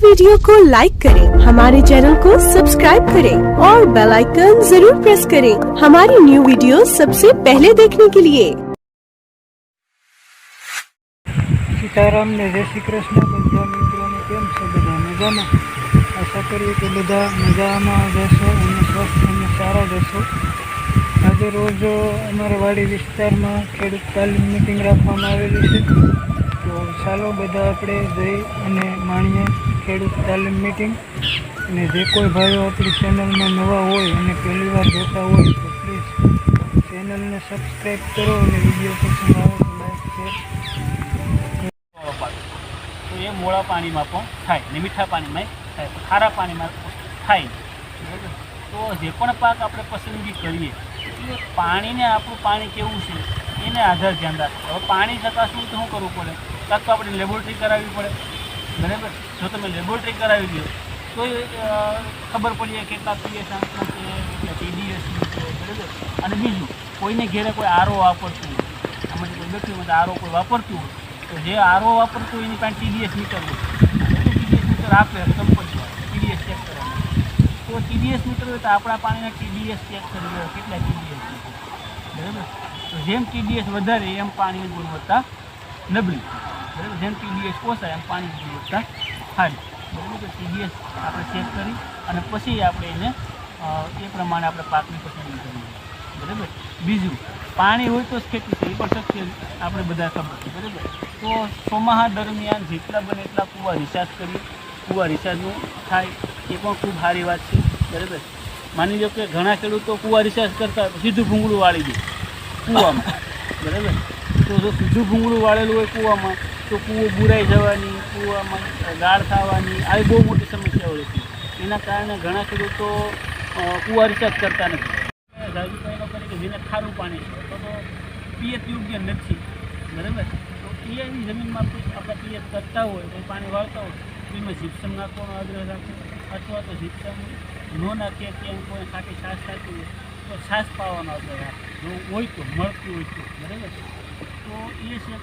Video को like करें हमारे चैनल को सब्सक्राइब करें और बेल आइकन जरूर प्रेस करें हमारी न्यू वीडियो सबसे पहले देखने के लिए સીતારામ ને જય શ્રી કૃષ્ણ બધા મિત્રોને કેમ છે બધા મજામાં આશા કરીએ કે બધા મજામાં જશો અને સ્વસ્થ અને સારા જશો આજે રોજ અમારા વાડી વિસ્તારમાં ખેડૂત તાલીમ મિટિંગ રાખવામાં આવેલી છે તો ચાલો બધા આપણે જઈ અને માણીએ ખેડૂત તાલીમ મિટિંગ અને જે કોઈ ભાઈઓ આપણી ચેનલમાં નવા હોય અને પહેલી વાર જોતા હોય તો પ્લીઝ ચેનલને સબસ્ક્રાઈબ કરો અને વીડિયો પસંદ આવે તો લાઈક શેર તો એ મોળા પાણીમાં પણ થાય, ને મીઠા પાણીમાં થાય ખારા પાણીમાં થાય તો જે પણ પાક આપણે પસંદગી કરીએ, એટલે પાણીને આપણું પાણી કેવું છે, એને આધાર ધ્યાન રાખે હવે પાણી ચકાસવું તો શું કરવું પડે? તક આપણે લેબોરેટરી કરાવવી પડે? બરાબર? જો તમે લેબોરેટરી કરાવી લો તો ખબર પડી કેટલા પીએસ આંકના છે, કેટલા ટીડીએસ છે, બરાબર? અને બીજું, કોઈને ઘેરે કોઈ આરો વાપરતું હોય આમાંથી કોઈ બેઠું હોય આરો કોઈ વાપરતું હોય, તો જે આરો વાપરતું હોય એની પાસે ટીડીએસ મીટર હોય. ટીડીએસ મીટર આપે? કંપની ટીડીએસ ચેક કરવા તો ટીડીએસ મીટર હોય તો આપણા પાણીના ટીડીએસ ચેક કરી લો, કેટલા ટીડીએસ બરાબર? તો જેમ ટીડીએસ વધારે, એમ પાણીની ગુણવત્તા નબળી. બરાબર? જેમ ટીડીએસ ઓછા એમ પાણી ગુણવત્તા સારી બરાબર? તો ટીડીએસ આપણે ચેક કરી અને પછી આપણે એને એ પ્રમાણે આપણે પાકની પસંદગી કરવી બરાબર? બીજું, પાણી હોય તો ખેતી છે, એ પણ શક્ય આપણે બધા ખબર છે. બરાબર? તો ચોમાહા દરમિયાન જેટલા બને એટલા કૂવા રિચાર્જ કરીએ. કૂવા રિચાર્જનું થાય, એ પણ ખૂબ સારી વાત છે. બરાબર? માની લો કે ઘણા ખેડૂતો કૂવા રિચાર્જ કરતા સીધું ભૂંગળું વાળી દે કૂવામાં. બરાબર? તો જો સીધું ભૂંગળું વાળેલું હોય કૂવામાં તો કૂવો બુરાઈ જવાની, કૂવામાં ગાળ થવાની, આવી બહુ મોટી સમસ્યાઓ હતી એના કારણે ઘણા ખેડૂતો કૂવા રિચાર્જ કરતા નથી. જાજુભાઈનો કરે કે જેને ખારું પાણી છે, તો પિયત યોગ્ય નથી. બરાબર? તો પિયતની જમીનમાં આપણે પિયત કરતા હોય તો પાણી વાળતા હોય, તો એમાં જીપ્સમ નાખવાનો આગ્રહ રાખે. અથવા તો જીપ્સમ ન નાખીએ કે કોઈ ખાટી છાશ થતી હોય, તો છાશ પાવાનો આગ્રહ રાખે. જો હોય તો, મળતું હોય તો. બરાબર? તો એ છે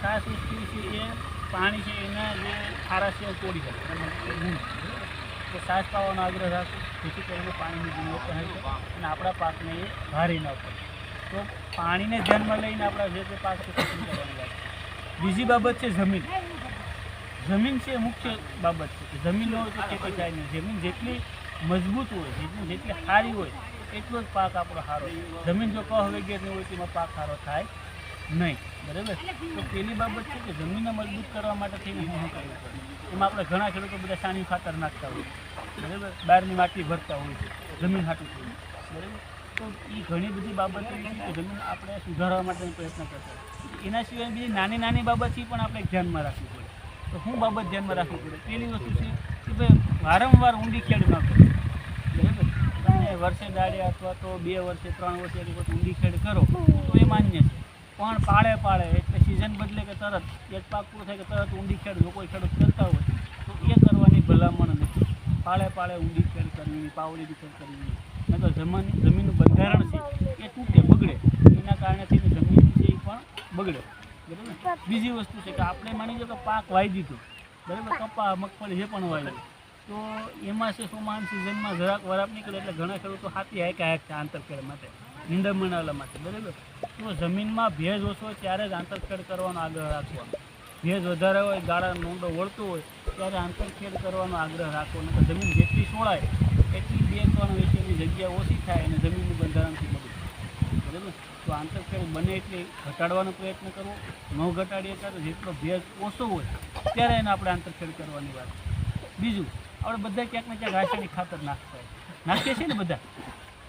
છાશ વસ્તુ છે એ, પાણી છે એના જે ખારા છે તોડી શકે તો છાશ પાવાનો આગ્રહ રાખો, જેથી કરીને પાણીની ગુણવત્તા હશે અને આપણા પાકને એ ભારી ન પડે. તો પાણીને ધ્યાનમાં લઈને આપણા જે તે પાક પસંદ બીજી બાબત છે જમીન. જમીન છે મુખ્ય બાબત છે જમીન હોય તો ખેતી થાય નહીં. જમીન જેટલી મજબૂત હોય જેટલી જેટલી સારી હોય, એટલો જ પાક આપણો સારો જમીન જો કહ વગેરેની હોય તેમાં પાક સારો થાય નહીં. બરાબર? તો પેલી બાબત છે કે જમીનને મજબૂત કરવા માટે થઈને શું કરવું પડે? એમાં આપણે ઘણા ખેડૂતો બધા સાની ખાતર નાખતા હોય બરાબર? બહારની માટી ભરતા હોય છે. જમીન હાટું થઈને. બરાબર? તો એ ઘણી બધી બાબતો છે કે જમીન આપણે સુધારવા માટેનો પ્રયત્ન કરતા એના સિવાય બીજી નાની નાની બાબતથી પણ આપણે ધ્યાનમાં રાખવી પડે. તો શું બાબત ધ્યાનમાં રાખવી પડે? પહેલી વસ્તુ છે કે ભાઈ વારંવાર ઊંડી ખેડ ન કરો. બરાબર? તમે વર્ષે દાડે અથવા તો બે વર્ષે, ત્રણ વર્ષે ઊંડી ખેડ કરો, તો એ માન્ય છે. પણ પાળે પાળે, એટલે સિઝન બદલે કે તરત, એક પાક પૂરો થાય કે તરત ઊંડી ખેડ કોઈ ખેડૂત કરતા હોય, તો એ કરવાની ભલામણ નથી પાળે પાળે ઊંડી ખેડ કરવી, પાવડી ખેડ કરવી. નહીં તો જમીન, જમીનનું બંધારણ છે, એ તૂટે, બગડે. એના કારણેથી થઈને જમીન છે એ પણ બગડે. બરાબર બીજી વસ્તુ છે કે આપણે માની લો કે પાક વાવી દીધો. બરાબર? કપા, મગફળી જે પણ વાવી તો એમાં છે સોમાન સિઝનમાં જરાક વરાપ નીકળે એટલે ઘણા ખેડૂતો હાથી હાયક હાયક છે આંતરખેડ માટે નિંદમણાલા માટે. બરાબર? તો જમીનમાં ભેજ ઓછો હોય ત્યારે જ આંતરખેડ કરવાનો આગ્રહ રાખવાનો ભેજ વધારે હોય, ગાળા ઊંડો વળતો હોય, ત્યારે આંતરખેડ કરવાનો આગ્રહ રાખવો. નકર જમીન જેટલી સોળાય, એટલી બે ત્રણ વિશેની જગ્યા ઓછી થાય અને જમીનનું બંધારણથી બગડે. બરાબર? તો આંતરખેડ બને એટલી ઘટાડવાનો પ્રયત્ન કરવો. ન ઘટાડીએ ત્યારે જેટલો ભેજ ઓછો હોય, ત્યારે એને આપણે આંતરખેડ કરવાની વાત. બીજું, આપણે બધા ક્યાંક ને ક્યાંક રાસાયણિક ખાતર નાખતા હોય. નાખીએ છીએ ને બધા?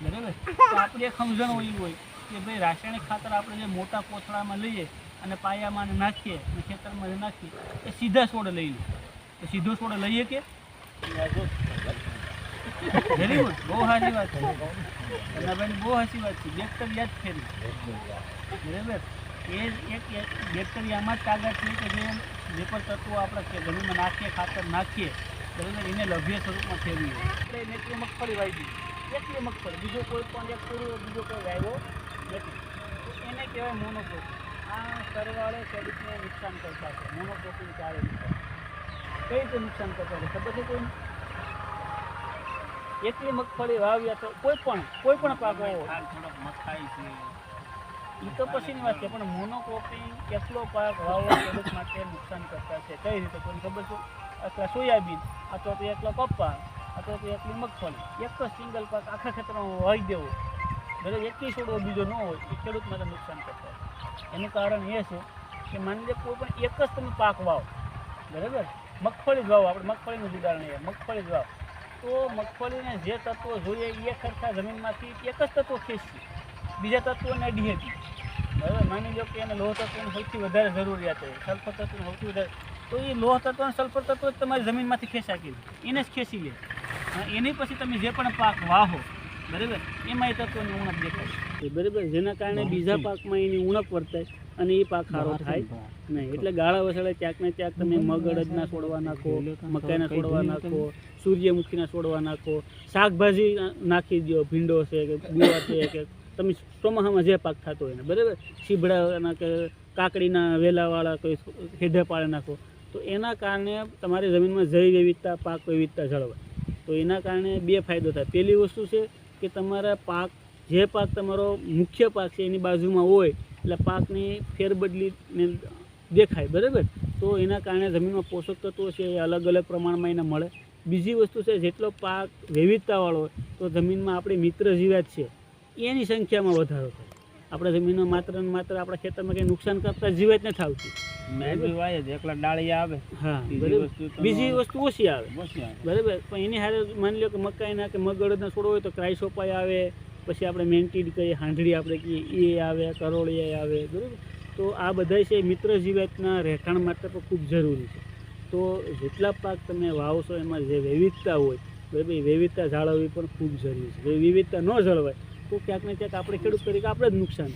બરાબર? આપણે સમજણ એવી હોય કે ભાઈ રાસાયણિક ખાતર આપણે જે મોટા કોથળામાં લઈએ અને પાયામાં નાખીએ અને ખેતરમાં નાખીએ, એ સીધા છોડ લઈ લે. તો સીધો છોડ લઈએ કે? વેરી ગુડ બહુ સારી વાત છે. કન્નાભાઈની બહુ સાચી વાત છે. બેક્ટેરિયા જ ફેરી બરાબર? એ એક બેક્ટેરિયામાં જ તાકાત છે કે જે જે પણ તત્વો આપણે જમીનમાં નાખીએ, ખાતર નાખીએ, બરાબર? એને લભ્ય સ્વરૂપમાં ફેરવીએ. આપણે એટલી મગફળી વાવી દીધી. એકલી મગફળી. બીજો કોઈ પણ એક બીજો કોઈ વાવ્યો. નથી એને કહેવાય મોનોક્રોપિંગ આ સરવાળે ખેડૂતને નુકસાન કરતા છે. મોનોક્રોપિંગ ચાલે છે કઈ રીતે નુકસાન કરતા છે? ખબર છે કોઈ એટલી મગફળી વાવી તો કોઈ પણ કોઈ પણ પાક હોય મખાઈ છે. એ તો પછીની વાત છે પણ મોનોક્રોપિંગ કેટલો પાક વાવવા ખેડૂત માટે નુકસાન કરતા છે? કઈ રીતે? કોઈ ખબર છે? અથવા સોયાબીન અથવા તો એકલો પપ્પા અથવા તો એકલી મગફળી. એક જ સિંગલ પાક આખા ખેતરમાં વાવી દેવો. ભલે એકલી છોડવો બીજો ન હોય, એ ખેડૂત માટે નુકસાન કરતા એનું કારણ એ છે કે માની લે કોઈ પણ એક જ તમે પાક વાવો, બરાબર? મગફળી જ વાવો, આપણે મગફળીનું જ ઉદાહરણ એ મગફળી જ વાવ. તો મગફળીને જે તત્વો જોઈએ એ ખરખા જમીનમાંથી એક જ તત્વો ખેંચશે. બીજા તત્વોને હતી બરાબર? માની લો કે એને લોહ તત્વની સૌથી વધારે જરૂરિયાત હોય સલ્ફર તત્વની સૌથી વધારે. તો એ લોહ તત્વ અને સલ્ફર તત્વ જ તમારી જમીનમાંથી ખેંચાકી એને જ ખેંચી લે. એની પછી તમે જે પણ પાક વાહો બરાબર? એમાં એ તત્વોની ઉણપ દેખાય બરાબર? જેના કારણે બીજા પાકમાં એની ઉણપ વર્તાય અને એ પાક સારો થાય. નહીં એટલે ગાળા વસાડે ક્યાંક ને ક્યાંક તમે મગ અડદના છોડવા નાખો મકાઈના છોડવા નાખો સૂર્યમુખીના છોડવા નાખો શાકભાજી નાખી દો ભીંડો છે કે ગુવા છે કે તમે ચોમાસામાં જે પાક થતો હોય ને બરાબર? શીભડાના કે કાકડીના વેલાવાળા કોઈ હેઢે પાળે નાખો તો એના કારણે તમારી જમીનમાં જૈવ વિવિધતા પાક વિવિધતા જળવાય. તો એના કારણે બે ફાયદો થાય. પહેલી વસ્તુ છે કે તમારા પાક, જે પાક તમારો મુખ્ય પાક છે એની બાજુમાં હોય, એટલે પાકની ફેરબદલીને દેખાય, બરાબર? તો એના કારણે જમીનમાં પોષક તત્વો છે એ અલગ અલગ પ્રમાણમાં એને મળે. બીજી વસ્તુ છે, જેટલો પાક વિવિધતાવાળો હોય, તો જમીનમાં આપણી મિત્ર જીવાત છે, એની સંખ્યામાં વધારો થાય. આપણા જમીનો માત્ર ને માત્ર આપણા ખેતરમાં કંઈ નુકસાન કરતા જીવાત નથી આવતી. જ એકલા ડાળિયા આવે હા બીજી બરાબર. વસ્તુ બીજી વસ્તુ ઓછી આવે. ઓછી આવે. બરાબર. પણ એની હારે માની લો કે મકાઈના કે મગળના છોડો હોય તો ક્રાઇસોપાય આવે પછી આપણે મેન્ટીડ કહીએ હાંઢળી આપણે કહીએ એ આવે કરોળિયા આવે બરાબર. તો આ બધા છે મિત્ર જીવાતના રહેઠાણ માટે પણ ખૂબ જરૂરી છે. તો જેટલા પાક તમે વાવશો એમાં જે વિવિધતા હોય બરાબર એ વિવિધતા જાળવવી પણ ખૂબ જરૂરી છે. વિવિધતા ન જળવાય તો ક્યાંક ને ક્યાંક આપણે ખેડૂત તરીકે આપણે જ નુકસાન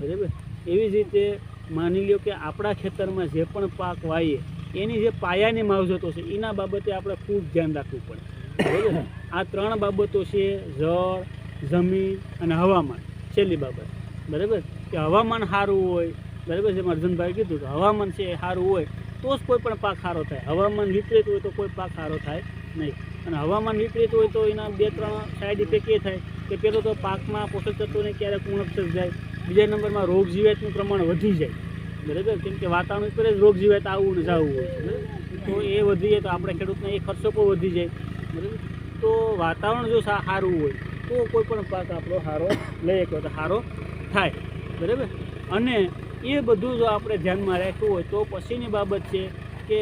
બરાબર? એવી જ રીતે માની લ્યો કે આપણા ખેતરમાં જે પણ પાક વાવીએ, એની જે પાયાની માવજતો છે, એના બાબતે આપણે ખૂબ ધ્યાન રાખવું પડે. બરાબર? આ ત્રણ બાબતો છે, જળ, જમીન અને હવામાન. છેલ્લી બાબત. બરાબર? કે હવામાન સારું હોય, બરાબર જેમ અર્જુનભાઈ કીધું કે હવામાન છે એ સારું હોય, તો જ કોઈ પણ પાક સારો થાય. હવામાન વિપરીત હોય તો કોઈ પાક સારો થાય નહીં. અને હવામાન વિપરીત હોય તો એના બે, ત્રણ સાઈડ ઇફેક્ટ એ થાય. કે પહેલું તો પાકમાં પોષક તત્વોને ક્યારેક ઉણપ સર્જાય બીજા નંબરમાં રોગ જીવાતનું પ્રમાણ વધી જાય. બરાબર? કેમ કે વાતાવરણ ઉપર જ રોગ જીવાત આવવું ને જવું હોય તો એ વધી જાય તો આપણે ખેડૂતને એ ખર્ચો પણ વધી જાય, બરાબર? તો વાતાવરણ જો સારું હોય, તો કોઈ પણ પાક આપણો સારો લઈ શકો તો સારો થાય, બરાબર? અને એ બધું જો આપણે ધ્યાનમાં રાખ્યું હોય, તો પછીની બાબત છે કે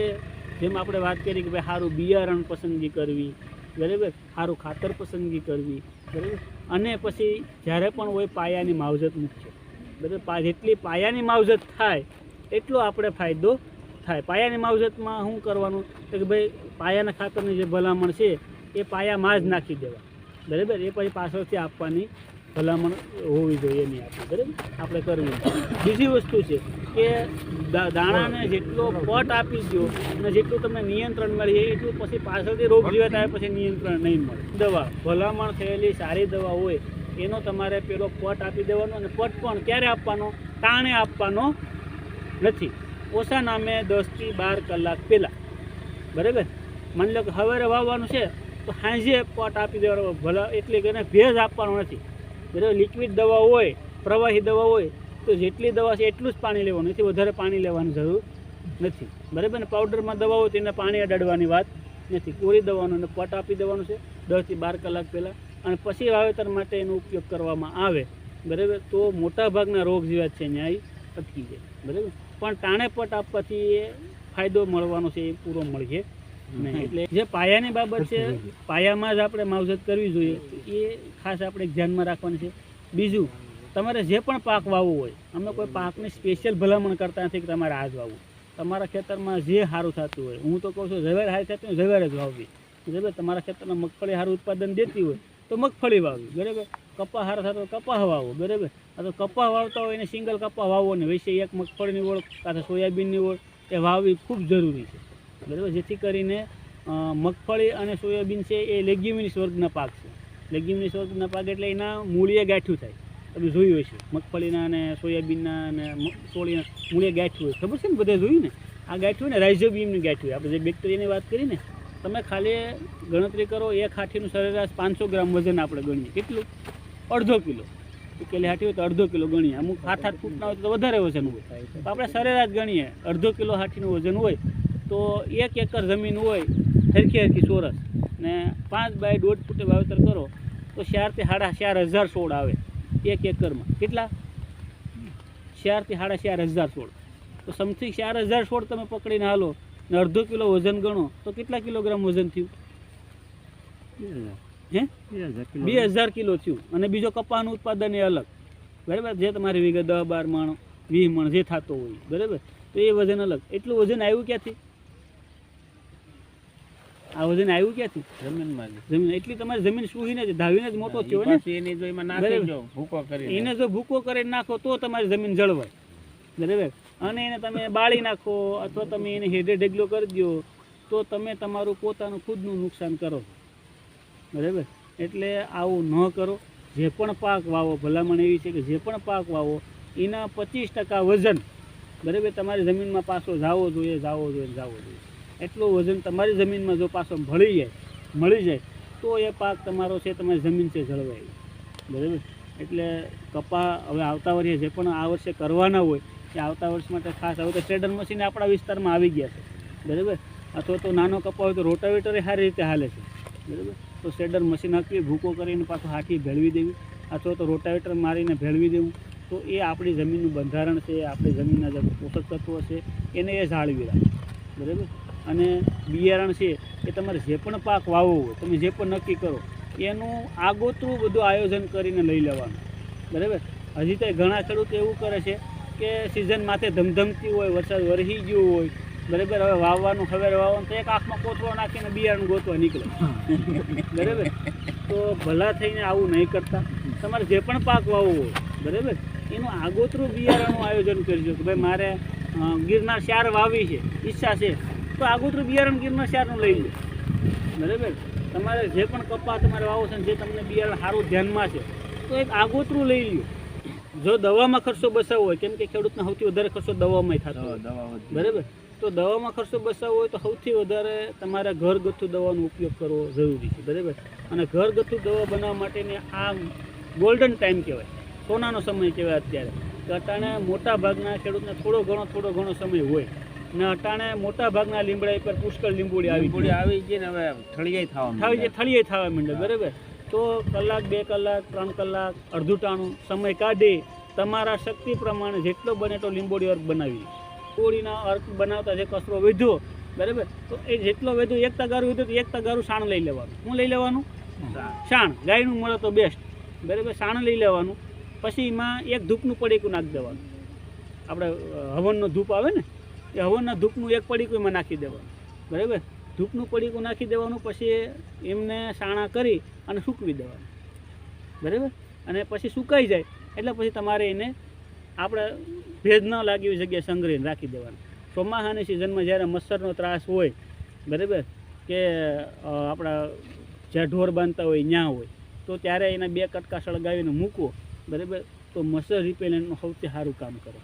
જેમ આપણે વાત કરી કે ભાઈ સારું બિયારણ પસંદગી કરવી, બરાબર? સારું ખાતર પસંદગી કરવી બરાબર અને પછી જ્યારે પણ હોય પાયાની માવજત મુખ્ય બરાબર? પા જેટલી પાયાની માવજત થાય, એટલો આપણે ફાયદો થાય. પાયાની માવજતમાં શું કરવાનું? કે ભાઈ, પાયાના ખાતરની જે ભલામણ છે, એ પાયામાં જ નાખી દેવા. બરાબર? એ પછી પાછળથી આપવાની ભલામણ હોવી જોઈએ એની આપણે. બરાબર? આપણે કરવી બીજી વસ્તુ છે કે દાણાને જેટલો પટ આપી દો અને જેટલું તમને નિયંત્રણ મળે એટલું પછી પાછળથી રોગ જીવે થાય, પછી નિયંત્રણ નહીં મળે. દવા, ભલામણ થયેલી સારી દવા હોય, એનો તમારે પેલો પટ આપી દેવાનો અને પટ પણ ક્યારે આપવાનો? તાણે આપવાનો નથી. ઓછા નામે દસથી બાર કલાક પહેલાં. બરાબર? માની લો કે સવારે વાવવાનું છે, તો સાંજે પટ આપી દેવાનો. ભલા એટલે કે ભેજ આપવાનો નથી. બરાબર? લિક્વિડ દવા હોય, પ્રવાહી દવા હોય તો જેટલી દવા છે એટલું જ પાણી લેવાનું એથી વધારે પાણી લેવાની જરૂર નથી. બરાબર ને? પાવડરમાં દવા હોય તો એને પાણી અડાડવાની વાત નથી. કોરી દવાનું અને પટ આપી દેવાનું છે દસથી બાર કલાક પહેલાં. અને પછી વાવેતર માટે એનો ઉપયોગ કરવામાં આવે. બરાબર? તો મોટા ભાગના રોગ જીવાત છે ન્યાય અટકી જાય. બરાબર? પણ તાણે પટ આપવાથી એ ફાયદો મળવાનો છે એ પૂરો મળશે નહીં. એટલે જે પાયાની બાબત છે પાયામાં જ આપણે માવજત કરવી જોઈએ. એ ખાસ આપણે ધ્યાનમાં રાખવાની છે. બીજું તમારે જે પણ પાક વાવવો હોય, અમે કોઈ પાકની સ્પેશિયલ ભલામણ કરતા નથી કે તમારે આ જ વાવવું. તમારા ખેતરમાં જે સારું થતું હોય, હું તો કહું છું, ઝવેર હારી થતી હોય, ઝવેર જ વાવવી. બરાબર? તમારા ખેતરમાં મગફળી સારું ઉત્પાદન દેતી હોય, તો મગફળી વાવવી. બરાબર? કપા સારા થતો કપાહ વાવો. બરાબર? આ તો કપાહ વાવતા હોય એને સિંગલ કપાહ વાવવો ને વૈશે એક મગફળીની ઓળ કાં સોયાબીનની ઓળ, એ વાવવી ખૂબ જરૂરી છે. બરાબર? જેથી કરીને મગફળી અને સોયાબીન છે એ લેગ્યુમિની સ્વર્ગના પાક છે. લેગ્યુમિની સ્વર્ગના પાક એટલે એના મૂળીએ ગાંઠ્યું થાય. તમે જોયું હશે મગફળીના અને સોયાબીનના અને સોળીના મૂળે ગાંઠ્યું હોય. ખબર છે ને બધે જોયું ને? આ ગાંઠ્યું ને રાઇઝોબિયમની ગાંઠ્યું આપણે જે બેક્ટેરિયાની વાત કરી ને, તમે ખાલી ગણતરી કરો, એક હાથીનું સરેરાશ પાંચસો ગ્રામ વજન આપણે ગણીએ. કેટલું? અડધો કિલો. પેલી હાથી હોય તો અડધો કિલો ગણીએ. અમુક હાથ હાથ ફૂટના હોય તો વધારે વજન હોય. તો આપણે સરેરાશ ગણીએ. અડધો કિલો હાથીનું વજન હોય તો એક એકર જમીન હોય, હરખી હરખી ચોરસ. ને પાંચ બાય દોઢ ફૂટે વાવેતર કરો, તો ચારથી સાડા ચાર હજાર છોડ આવે. એક એકરમાં. કેટલા? ચારથી સાડા ચાર હજાર છોડ. તો સમથિંગ ચાર હજાર છોડ તમે પકડીને હાલો ને અડધો કિલો વજન ગણો, તો કેટલા કિલોગ્રામ વજન થયું? હે? બે હજાર કિલો થયું. અને બીજો કપાનું ઉત્પાદન એ અલગ. બરાબર? જે તમારી વિગત દસ બાર મણ, વીસ મણ, જે થતો હોય. બરાબર? તો એ વજન અલગ. એટલું વજન આવ્યું ક્યાંથી? આ વજન આવ્યું ક્યાંથી? જમીનમાં જમીન એટલી તમારી જમીન સુહીને જ ધાવીને જ મોટો થયો ને? એને જો એમાં નાખી જો ભૂકો કરી એને જો ભૂકો કરીને નાખો તો તમારી જમીન જળવાય. બરાબર? અને એને તમે બાળી નાખો અથવા તમે એને હેડે ઢગલો કરી દો તો તમે તમારું પોતાનું ખુદનું નુકસાન કરો. બરાબર? એટલે આવું ન કરો. જે પણ પાક વાવો ભલામણ એવી છે કે જે પણ પાક વાવો એના પચીસ ટકા વજન. બરાબર? તમારી જમીનમાં પાછો જાવો જોઈએ જાવો જોઈએ જાવો જોઈએ. એટલું વજન તમારી જમીનમાં જો પાછો ભળી જાય, મળી જાય, તો એ પાક તમારો છે તમારી જમીન છે જળવાય. બરાબર? એટલે કપા હવે આવતા વર્ષે જે પણ આ વર્ષે કરવાના હોય, એ આવતા વર્ષ માટે ખાસ હવે તો ટ્રેડર મશીન આપણા વિસ્તારમાં આવી ગયા છે. બરાબર? અથવા તો નાનો કપા હોય તો રોટાવેટરે સારી રીતે હાલે છે. બરાબર? તો શેડર મશીન હાંકવી, ભૂકો કરીને પાછું હાથી ભેળવી દેવી, અથવા તો રોટાવેટર મારીને ભેળવી દેવું. તો એ આપણી જમીનનું બંધારણ છે આપણી જમીનના જે પોષક તત્વો છે, એને એ જાળવી રાખે. બરાબર? અને બિયારણ છે એ તમારે જે પણ પાક વાવવો તમે જે પણ નક્કી કરો, એનું આગોતરું બધું આયોજન કરીને લઈ લેવાનું. બરાબર? હજી તો ઘણા ખેડૂતો એવું કરે છે કે સિઝન માથે ધમધમતી હોય, વરસાદ વરસી ગયો હોય, બરાબર? હવે વાવવાનું ખબર વાવવાનું, તો એક આંખમાં કોથળો નાખીને બિયારણ ગોતવા નીકળે. બરાબર? તો ભલા થઈને આવું નહીં કરતા. તમારે જે પણ પાક વાવવો હોય, બરાબર? એનું આગોતરું બિયારણનું આયોજન કરજો કે ભાઈ મારે ગિરનાર ચાર વાવી છે, ઈચ્છા છે. તો આગોતરું બિયારણ ગીરના શારનું લઈ લો. બરાબર? તમારે જે પણ કપા તમારે વાવો છે ને જે તમને બિયારણ સારું ધ્યાનમાં છે તો એક આગોતરું લઈ લ્યો. જો દવામાં ખર્ચો બસાવો હોય કેમ કે ખેડૂતને સૌથી વધારે ખર્ચો દવામાં થતો હોય. બરાબર? તો દવામાં ખર્ચો બસાવવો હોય તો સૌથી વધારે તમારે ઘરગથ્થુ દવાનો ઉપયોગ કરવો જરૂરી છે. બરાબર? અને ઘરગથ્થુ દવા બનાવવા માટેની આ ગોલ્ડન ટાઈમ કહેવાય. સોનાનો સમય કહેવાય અત્યારે. તો અત્યારે મોટા ભાગના ખેડૂતને થોડો ઘણો થોડો ઘણો સમય હોય. ને અટાણે મોટા ભાગના લીમડા પર પુષ્કળ લીંબોડી આવી લીંબોડી આવી ગઈ ને હવે થળિયાઈ થવા થાય જે માંડ્યા. થવા માંડે બરાબર. તો કલાક બે કલાક ત્રણ કલાક અડધું ટાણું સમય કાઢી તમારા શક્તિ પ્રમાણે જેટલો બને એટલો લીંબોડી અર્ક બનાવી. લીંબોડીના અર્ક બનાવતા જે કચરો વધ્યો બરાબર. તો એ જેટલો વધ્યો એક તગારું વધ્યું તો એક તગારું સાણ લઈ લેવાનું. શું લઈ લેવાનું? સાણ. ગાયનું મળે તો બેસ્ટ બરાબર સાણ લઈ લેવાનું. પછી એમાં એક ધૂપનું પડેકું નાખી દેવાનું. આપણે હવનનો ધૂપ આવે ને? એ હવનના ધૂપનું એક પડીકું એમાં નાખી દેવાનું. બરાબર? ધૂપનું પડીકું નાખી દેવાનું, પછી એમને સાણા કરી અને સૂકવી દેવાનું. બરાબર? અને પછી સુકાઈ જાય, એટલે પછી તમારે એને આપણે ભેજ ન લાગે એવી જગ્યાએ સંગ્રહીને રાખી દેવાનું. ચોમાસાની સિઝનમાં જ્યારે મચ્છરનો ત્રાસ હોય, બરાબર? કે આપણા જ્યાં ઢોર બાંધતા હોય, ત્યાં હોય, તો ત્યારે એના બે કટકા સળગાવીને મૂકો બરાબર? તો મચ્છર રિપેલન્ટનું સૌથી સારું કામ કરે.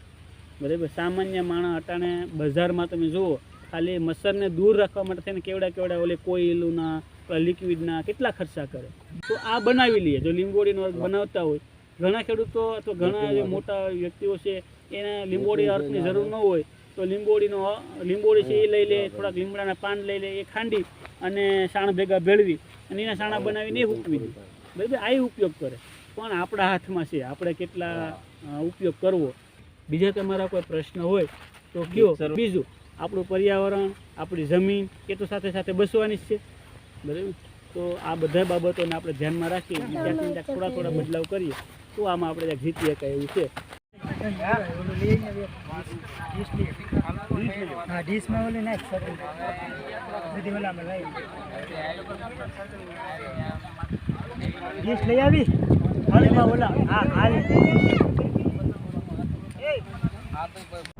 બરાબર સામાન્ય માણસ અટાણે બજારમાં તમે જુઓ ખાલી મચ્છરને દૂર રાખવા માટે થઈને કેવડા કેવડા ઓલે કોઈલુના લિક્વિડના કેટલા ખર્ચા કરે. તો આ બનાવી લઈએ જો લીંબોડીનો અર્ક બનાવતા હોય. ઘણા ખેડૂતો અથવા ઘણા જે મોટા વ્યક્તિઓ છે એને લીંબોડી અર્કની જરૂર ન હોય તો લીંબોડીનો લીંબોડી છે એ લઈ લે થોડાક લીમડાના પાન લઈ લે એ ખાંડી અને સાણ ભેગા ભેળવી અને એના સાણા બનાવીને એ ઉકવી દે. બરાબર. આ ઉપયોગ કરે. પણ આપણા હાથમાં છે આપણે કેટલા ઉપયોગ કરવો બીજા તમારા કોઈ પ્રશ્ન હોય તો કયો? બીજું આપણું પર્યાવરણ આપણી જમીન એ તો સાથે સાથે બસવાની જ છે. બરાબર? તો આ બધા બાબતોને આપણે ધ્યાનમાં રાખી ક્યાંક થોડા થોડા બદલાવ કરીએ. તો આમાં આપણે જીતી શકાય એવું છે. ડીશ લઈ આવી? હાલમાં ઓલા હા હાલ. ఆర్థిక